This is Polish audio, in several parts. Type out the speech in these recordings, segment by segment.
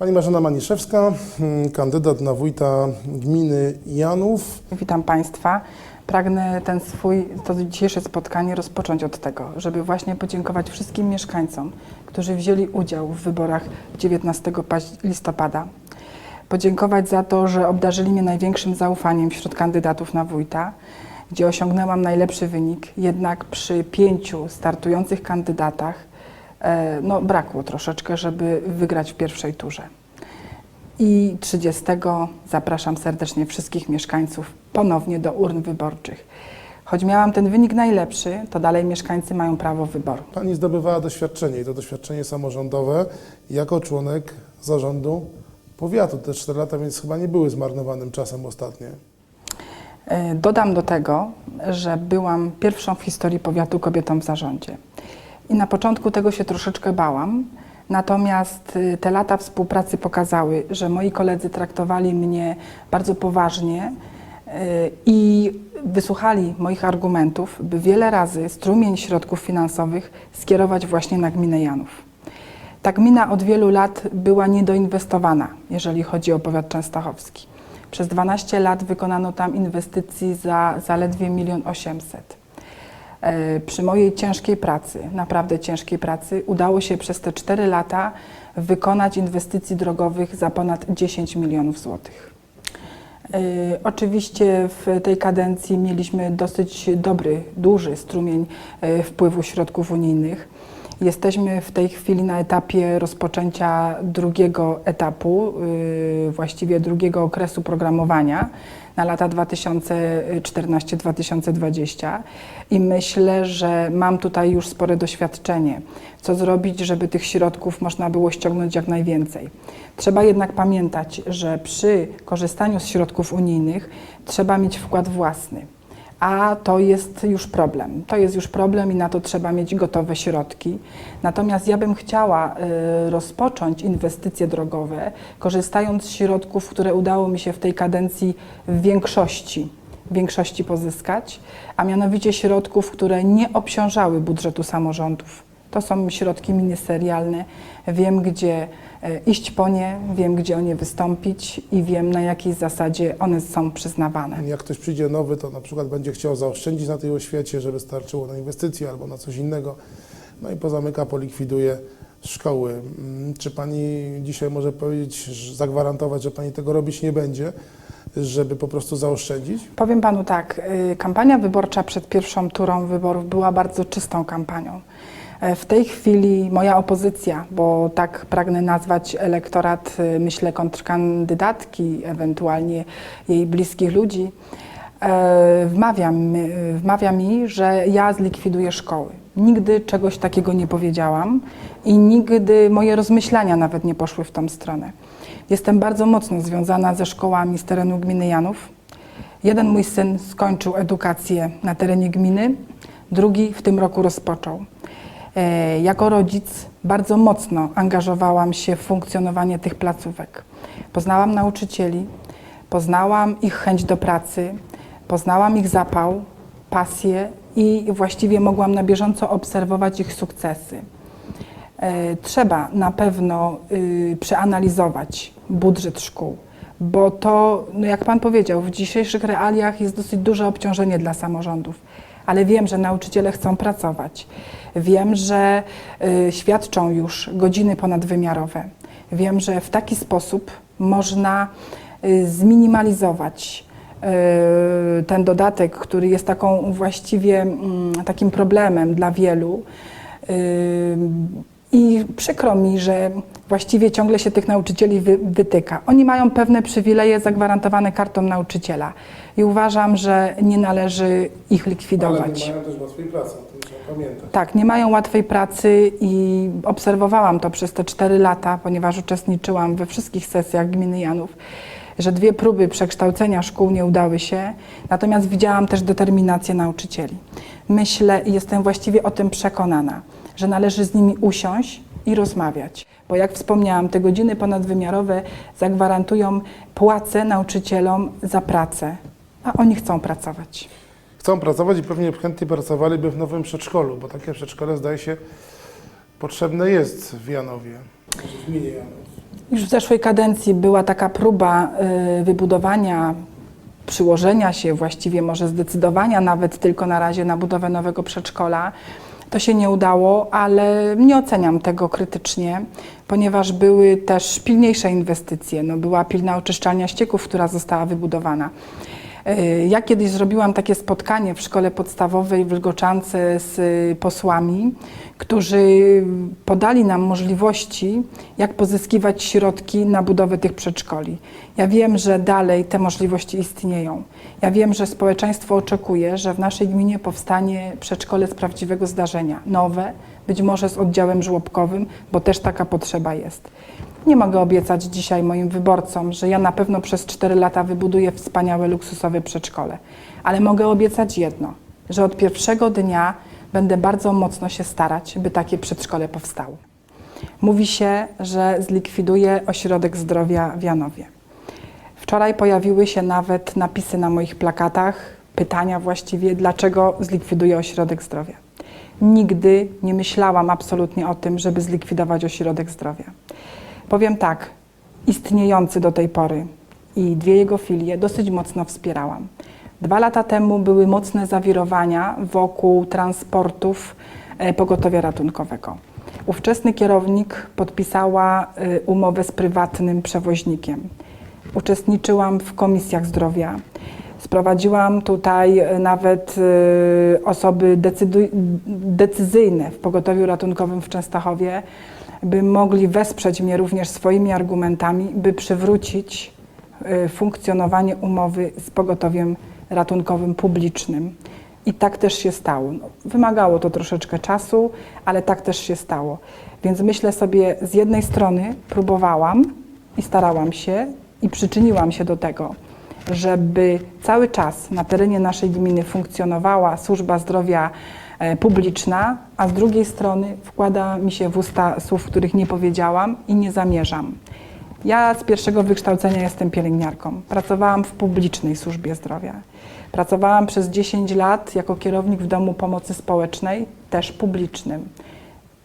Pani Marzena Maniszewska, mm, kandydat na wójta gminy Janów. Witam Państwa. Pragnę ten swój, to dzisiejsze spotkanie rozpocząć od tego, żeby właśnie podziękować wszystkim mieszkańcom, którzy wzięli udział w wyborach 19 paź- listopada. Podziękować za to, że obdarzyli mnie największym zaufaniem wśród kandydatów na wójta, gdzie osiągnęłam najlepszy wynik. Jednak przy pięciu startujących kandydatach no, brakło troszeczkę, żeby wygrać w pierwszej turze. I 30 zapraszam serdecznie wszystkich mieszkańców ponownie do urn wyborczych. Choć miałam ten wynik najlepszy, to dalej mieszkańcy mają prawo wyboru. Pani zdobywała doświadczenie i to doświadczenie samorządowe jako członek zarządu powiatu. Te 4 lata więc chyba nie były zmarnowanym czasem ostatnie. E, Dodam do tego, że byłam pierwszą w historii powiatu kobietą w zarządzie. I na początku tego się troszeczkę bałam, natomiast y, te lata współpracy pokazały, że moi koledzy traktowali mnie bardzo poważnie y, i wysłuchali moich argumentów, by wiele razy strumień środków finansowych skierować właśnie na gminę Janów. Ta gmina od wielu lat była niedoinwestowana, jeżeli chodzi o powiat częstochowski. Przez 12 lat wykonano tam inwestycji za zaledwie 1 800 000. Przy mojej ciężkiej pracy, naprawdę ciężkiej pracy, udało się przez te 4 lata wykonać inwestycji drogowych za ponad 10 milionów złotych. E, Oczywiście w tej kadencji mieliśmy dosyć dobry, duży strumień e, wpływu środków unijnych. Jesteśmy w tej chwili na etapie rozpoczęcia drugiego etapu, właściwie drugiego okresu programowania na lata 2014-2020 i myślę, że mam tutaj już spore doświadczenie, co zrobić, żeby tych środków można było ściągnąć jak najwięcej. Trzeba jednak pamiętać, że przy korzystaniu z środków unijnych trzeba mieć wkład własny a to jest już problem. To jest już problem i na to trzeba mieć gotowe środki. Natomiast ja bym chciała y, rozpocząć inwestycje drogowe, korzystając z środków, które udało mi się w tej kadencji w większości, większości pozyskać, a mianowicie środków, które nie obciążały budżetu samorządów. To są środki ministerialne. Wiem, gdzie e, iść po nie, wiem, gdzie o nie wystąpić i wiem, na jakiej zasadzie one są przyznawane. Jak ktoś przyjdzie nowy, to na przykład będzie chciał zaoszczędzić na tej oświecie, żeby starczyło na inwestycje albo na coś innego. No i pozamyka, polikwiduje szkoły. Mm, Czy Pani dzisiaj może powiedzieć, zagwarantować, że Pani tego robić nie będzie, żeby po prostu zaoszczędzić? Powiem panu tak, y, kampania wyborcza przed pierwszą turą wyborów była bardzo czystą kampanią. E, W tej chwili moja opozycja, bo tak pragnę nazwać elektorat, y, myślę, kontrkandydatki, ewentualnie jej bliskich ludzi, e, wmawia, mi- wmawia mi, że ja zlikwiduję szkoły. Nigdy czegoś takiego nie powiedziałam i nigdy moje rozmyślania nawet nie poszły w tą stronę. Jestem bardzo mocno związana ze szkołami z terenu gminy Janów. Jeden mój syn skończył edukację na terenie gminy, drugi w tym roku rozpoczął. E, Jako rodzic bardzo mocno angażowałam się w funkcjonowanie tych placówek. Poznałam nauczycieli, poznałam ich chęć do pracy, poznałam ich zapał, pasję i właściwie mogłam na bieżąco obserwować ich sukcesy. E, Trzeba na pewno y, przeanalizować budżet szkół, bo to, no jak Pan powiedział, w dzisiejszych realiach jest dosyć duże obciążenie dla samorządów. Ale wiem, że nauczyciele chcą pracować. Wiem, że y, świadczą już godziny ponadwymiarowe. Wiem, że w taki sposób można y, zminimalizować y, ten dodatek, który jest taką właściwie mm, takim problemem dla wielu. I przykro mi, że właściwie ciągle się tych nauczycieli wy, wytyka. Oni mają pewne przywileje zagwarantowane kartą nauczyciela i uważam, że nie należy ich likwidować. mają też łatwej pracy, o tym trzeba pamiętać. Tak, nie mają łatwej pracy i obserwowałam to przez te cztery lata, ponieważ uczestniczyłam we wszystkich sesjach gminy Janów, że dwie próby przekształcenia szkół nie udały się, natomiast widziałam też determinację nauczycieli. Myślę i jestem właściwie o tym przekonana, że należy z nimi usiąść i rozmawiać, bo jak wspomniałam, te godziny ponadwymiarowe zagwarantują płacę nauczycielom za pracę, a oni chcą pracować. Chcą pracować i pewnie chętnie pracowaliby w nowym przedszkolu, bo takie przedszkole zdaje się potrzebne jest w Janowie, w gminie Janów. Już w zeszłej kadencji była taka próba y, wybudowania, przyłożenia się, właściwie może zdecydowania nawet tylko na razie na budowę nowego przedszkola. To się nie udało, ale nie oceniam tego krytycznie, ponieważ były też pilniejsze inwestycje. No, była pilna oczyszczalnia ścieków, która została wybudowana. Ja kiedyś zrobiłam takie spotkanie w szkole podstawowej w Wilgoczance z y, posłami, którzy podali nam możliwości, jak pozyskiwać środki na budowę tych przedszkoli. Ja wiem, że dalej te możliwości istnieją. Ja wiem, że społeczeństwo oczekuje, że w naszej gminie powstanie przedszkole z prawdziwego zdarzenia, nowe, być może z oddziałem żłobkowym, bo też taka potrzeba jest. Nie mogę obiecać dzisiaj moim wyborcom, że ja na pewno przez 4 lata wybuduję wspaniałe, luksusowe przedszkole, ale mogę obiecać jedno, że od pierwszego dnia będę bardzo mocno się starać, by takie przedszkole powstało. Mówi się, że zlikwiduje ośrodek zdrowia w Janowie. Wczoraj pojawiły się nawet napisy na moich plakatach, pytania właściwie, dlaczego zlikwiduje ośrodek zdrowia. Nigdy nie myślałam absolutnie o tym, żeby zlikwidować ośrodek zdrowia. Powiem tak, istniejący do tej pory i dwie jego filie dosyć mocno wspierałam. Dwa lata temu były mocne zawirowania wokół transportów e, pogotowia ratunkowego. Ówczesny kierownik podpisała e, umowę z prywatnym przewoźnikiem. Uczestniczyłam w komisjach zdrowia. Sprowadziłam tutaj e, nawet osoby decyzyjne w pogotowiu ratunkowym w Częstochowie, by mogli wesprzeć mnie również swoimi argumentami, by przywrócić e, funkcjonowanie umowy z pogotowiem ratunkowym publicznym. I tak też się stało. No, wymagało to troszeczkę czasu, ale tak też się stało. Więc myślę sobie, z jednej strony próbowałam i starałam się i przyczyniłam się do tego, żeby cały czas na terenie naszej gminy funkcjonowała służba zdrowia publiczna, a z drugiej strony wkłada mi się w usta słów, których nie powiedziałam i nie zamierzam. Ja z pierwszego wykształcenia jestem pielęgniarką. Pracowałam w publicznej służbie zdrowia. Pracowałam przez 10 lat jako kierownik w domu pomocy społecznej, też publicznym.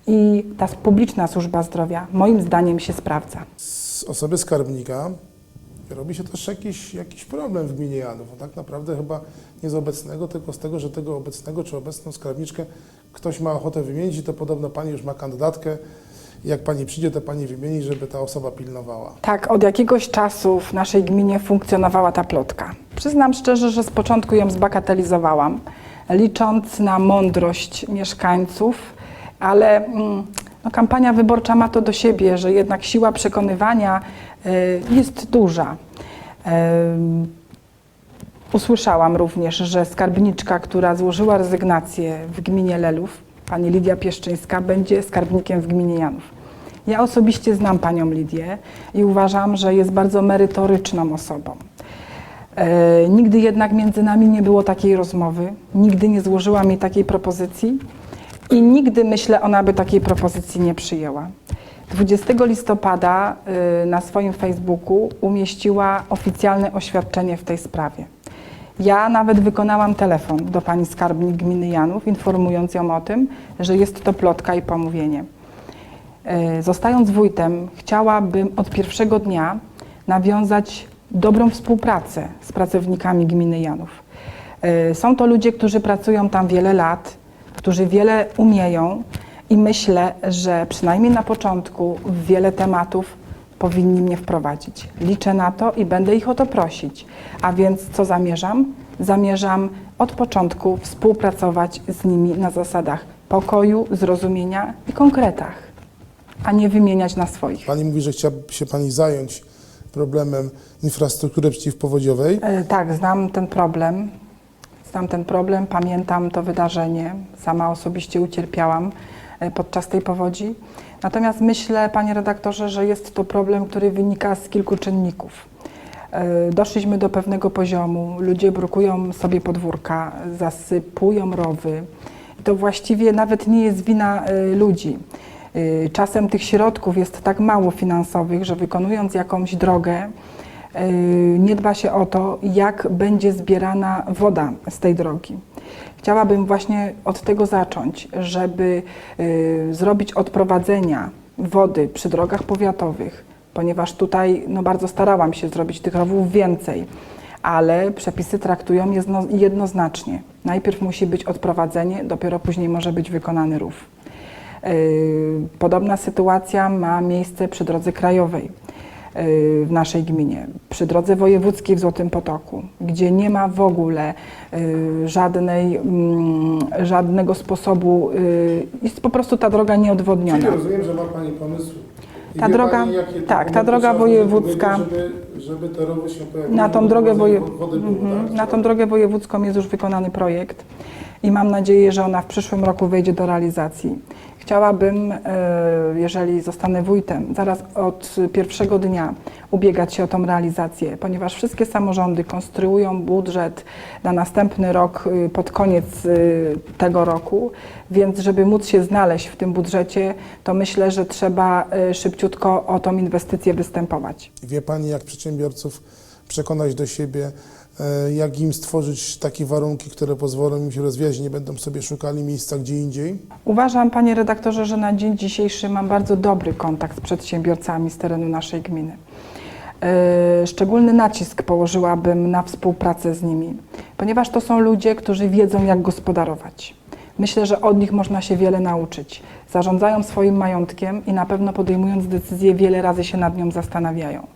I ta publiczna służba zdrowia moim zdaniem się sprawdza. Z osoby skarbnika robi się też jakiś, jakiś problem w gminie Janów. Tak naprawdę chyba nie z obecnego, tylko z tego, że tego obecnego czy obecną skarbniczkę ktoś ma ochotę wymienić i to podobno pani już ma kandydatkę. Jak pani przyjdzie, to pani wymieni, żeby ta osoba pilnowała. Tak, od jakiegoś czasu w naszej gminie funkcjonowała ta plotka. Przyznam szczerze, że z początku ją zbagatelizowałam, licząc na mądrość mieszkańców, ale mm, no, kampania wyborcza ma to do siebie, że jednak siła przekonywania y, jest duża. Ym, Usłyszałam również, że skarbniczka, która złożyła rezygnację w gminie Lelów, pani Lidia Pieszczyńska, będzie skarbnikiem w gminie Janów. Ja osobiście znam panią Lidię i uważam, że jest bardzo merytoryczną osobą. E, nigdy jednak między nami nie było takiej rozmowy, nigdy nie złożyła mi takiej propozycji i nigdy, myślę, ona by takiej propozycji nie przyjęła. 20 listopada y, na swoim Facebooku umieściła oficjalne oświadczenie w tej sprawie. Ja nawet wykonałam telefon do pani skarbnik gminy Janów, informując ją o tym, że jest to plotka i pomówienie. E, Zostając wójtem, chciałabym od pierwszego dnia nawiązać dobrą współpracę z pracownikami gminy Janów. E, Są to ludzie, którzy pracują tam wiele lat, którzy wiele umieją i myślę, że przynajmniej na początku w wiele tematów powinni mnie wprowadzić. Liczę na to i będę ich o to prosić. A więc co zamierzam? Zamierzam od początku współpracować z nimi na zasadach pokoju, zrozumienia i konkretach, a nie wymieniać na swoich. Pani mówi, że chciałaby się pani zająć problemem infrastruktury przeciwpowodziowej. E, Tak, znam ten problem. Znam ten problem, pamiętam to wydarzenie. Sama osobiście ucierpiałam e, podczas tej powodzi. Natomiast myślę, panie redaktorze, że jest to problem, który wynika z kilku czynników. E, Doszliśmy do pewnego poziomu, ludzie brukują sobie podwórka, zasypują rowy. To właściwie nawet nie jest wina e, ludzi. Czasem tych środków jest tak mało finansowych, że wykonując jakąś drogę, nie dba się o to, jak będzie zbierana woda z tej drogi. Chciałabym właśnie od tego zacząć, żeby yy, zrobić odprowadzenia wody przy drogach powiatowych ponieważ tutaj no, bardzo starałam się zrobić tych rowów więcej, ale przepisy traktują jedno, jednoznacznie. Najpierw musi być odprowadzenie, dopiero później może być wykonany rów. Yy, Podobna sytuacja ma miejsce przy drodze krajowej yy, w naszej gminie, przy drodze wojewódzkiej w Złotym Potoku, gdzie nie ma w ogóle yy, żadnej, mm, żadnego sposobu, yy, jest po prostu ta droga nieodwodniona. Czyli rozumiem, że ma Pani pomysł. I Ta droga- Pani, tak, ta droga wojewódzka- Żeby, żeby te rowy się pojawiły. Na tą, drogę woje... Mhm. tak? na tą drogę wojewódzką jest już wykonany projekt i mam nadzieję, że ona w przyszłym roku wejdzie do realizacji. Chciałabym, e, jeżeli zostanę wójtem, zaraz od pierwszego dnia ubiegać się o tą realizację, ponieważ wszystkie samorządy konstruują budżet na następny rok y, pod koniec y, tego roku, więc żeby móc się znaleźć w tym budżecie, to myślę, że trzeba y, szybciutko o tą inwestycję występować. Wie Pani, jak przedsiębiorców przekonać do siebie, jak im stworzyć takie warunki, które pozwolą im się rozwijać, nie będą sobie szukali miejsca gdzie indziej? Uważam, panie redaktorze, że na dzień dzisiejszy mam bardzo dobry kontakt z przedsiębiorcami z terenu naszej gminy. E, Szczególny nacisk położyłabym na współpracę z nimi, ponieważ to są ludzie, którzy wiedzą, jak gospodarować. Myślę, że od nich można się wiele nauczyć. Zarządzają swoim majątkiem i na pewno podejmując decyzje, wiele razy się nad nią zastanawiają.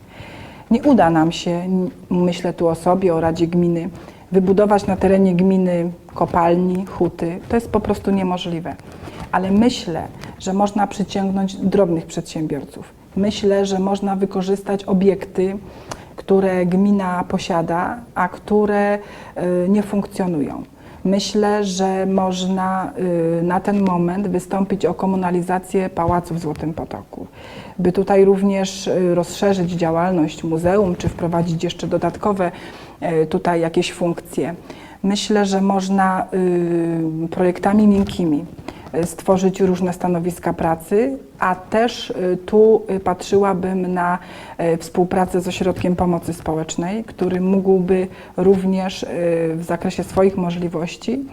Nie uda nam się, myślę tu o sobie, o Radzie Gminy, wybudować na terenie gminy kopalni, huty. To jest po prostu niemożliwe. Ale myślę, że można przyciągnąć drobnych przedsiębiorców. Myślę, że można wykorzystać obiekty, które gmina posiada, a które y, nie funkcjonują. Myślę, że można y, na ten moment wystąpić o komunalizację pałacu w Złotym Potoku, by tutaj również y, rozszerzyć działalność muzeum, czy wprowadzić jeszcze dodatkowe y, tutaj jakieś funkcje. Myślę, że można projektami miękkimi stworzyć różne stanowiska pracy, a też y, tu y, patrzyłabym na współpracę z Ośrodkiem Pomocy Społecznej, który mógłby również w zakresie swoich możliwości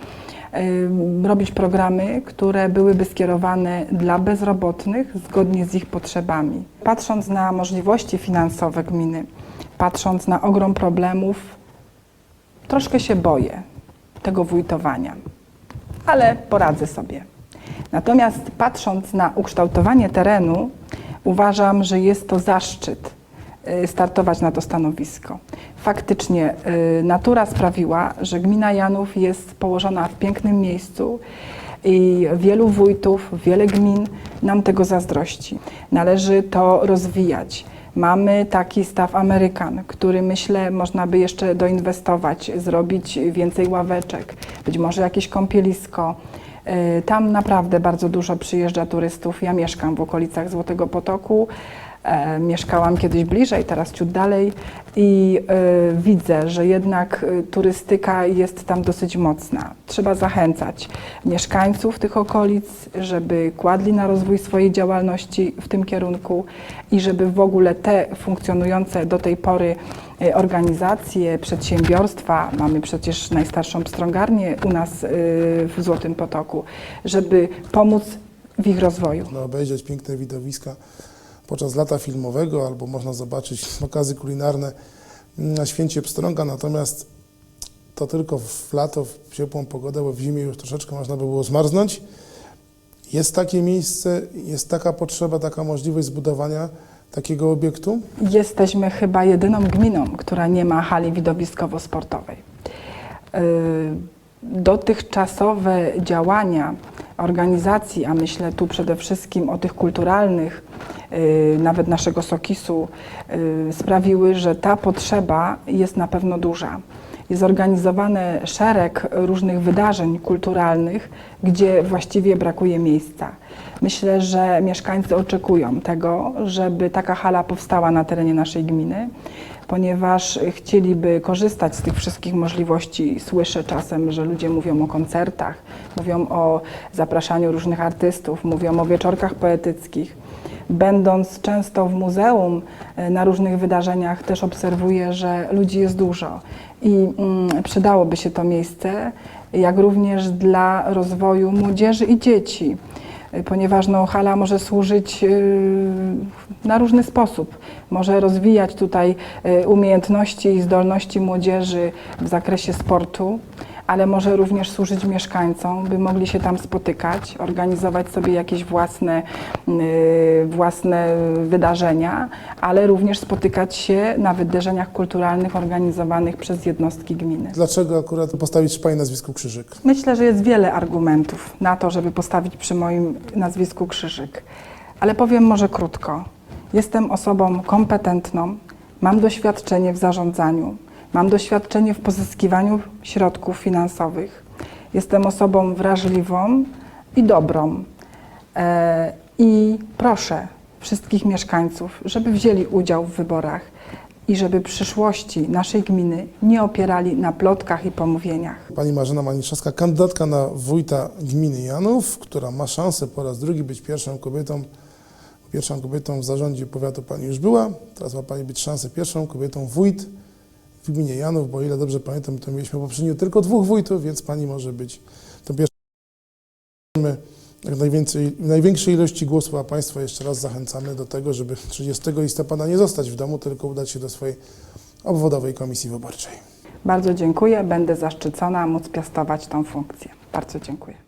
robić programy, które byłyby skierowane dla bezrobotnych zgodnie z ich potrzebami. Patrząc na możliwości finansowe gminy, patrząc na ogrom problemów, troszkę się boję tego wójtowania, ale poradzę sobie. Natomiast patrząc na ukształtowanie terenu, uważam, że jest to zaszczyt y, startować na to stanowisko. Faktycznie y, natura sprawiła, że gmina Janów jest położona w pięknym miejscu i wielu wójtów, wiele gmin nam tego zazdrości. Należy to rozwijać. Mamy taki staw Amerykan, który myślę można by jeszcze doinwestować, zrobić więcej ławeczek, być może jakieś kąpielisko. Y, Tam naprawdę bardzo dużo przyjeżdża turystów. Ja mieszkam w okolicach Złotego Potoku. E, mieszkałam kiedyś bliżej, teraz ciut dalej i e, widzę, że jednak e, turystyka jest tam dosyć mocna. Trzeba zachęcać mieszkańców tych okolic, żeby kładli na rozwój swojej działalności w tym kierunku i żeby w ogóle te funkcjonujące do tej pory organizacje, przedsiębiorstwa, mamy przecież najstarszą pstrągarnię u nas w Złotym Potoku, żeby pomóc w ich rozwoju. Można obejrzeć piękne widowiska podczas lata filmowego, albo można zobaczyć pokazy kulinarne na święcie Pstrąga, natomiast to tylko w lato, w ciepłą pogodę, bo w zimie już troszeczkę można by było zmarznąć. Jest takie miejsce, jest taka potrzeba, taka możliwość zbudowania takiego obiektu? Jesteśmy chyba jedyną gminą, która nie ma hali widowiskowo-sportowej. Yy, Dotychczasowe działania organizacji, a myślę tu przede wszystkim o tych kulturalnych, yy, nawet naszego Sokisu, yy, sprawiły, że ta potrzeba jest na pewno duża. Jest zorganizowany szereg różnych wydarzeń kulturalnych, gdzie właściwie brakuje miejsca. Myślę, że mieszkańcy oczekują tego, żeby taka hala powstała na terenie naszej gminy, ponieważ chcieliby korzystać z tych wszystkich możliwości. Słyszę czasem, że ludzie mówią o koncertach, mówią o zapraszaniu różnych artystów, mówią o wieczorkach poetyckich. Będąc często w muzeum, e, na różnych wydarzeniach, też obserwuję, że ludzi jest dużo i mm, przydałoby się to miejsce, jak również dla rozwoju młodzieży i dzieci. Y, ponieważ no, hala może służyć y, na różny sposób. Może rozwijać tutaj y, umiejętności i zdolności młodzieży w zakresie sportu, ale może również służyć mieszkańcom, by mogli się tam spotykać, organizować sobie jakieś własne, y, własne wydarzenia, ale również spotykać się na wydarzeniach kulturalnych organizowanych przez jednostki gminy. Dlaczego akurat postawić przy Pani nazwisku krzyżyk? Myślę, że jest wiele argumentów na to, żeby postawić przy moim nazwisku krzyżyk, ale powiem może krótko. Jestem osobą kompetentną, mam doświadczenie w zarządzaniu, mam doświadczenie w pozyskiwaniu środków finansowych. Jestem osobą wrażliwą i dobrą. E, I proszę wszystkich mieszkańców, żeby wzięli udział w wyborach i żeby przyszłości naszej gminy nie opierali na plotkach i pomówieniach. Pani Marzena Maniszewska, kandydatka na wójta gminy Janów, która ma szansę po raz drugi być pierwszą kobietą, pierwszą kobietą w zarządzie powiatu Pani już była, teraz ma Pani być szansę pierwszą kobietą wójt w gminie Janów, bo o ile dobrze pamiętam, to mieliśmy poprzednio tylko dwóch wójtów, więc Pani może być tą pierwszą. Jak najwięcej, największej ilości głosów, a Państwa jeszcze raz zachęcamy do tego, żeby 30 listopada nie zostać w domu, tylko udać się do swojej obwodowej komisji wyborczej. Bardzo dziękuję, będę zaszczycona móc piastować tą funkcję. Bardzo dziękuję.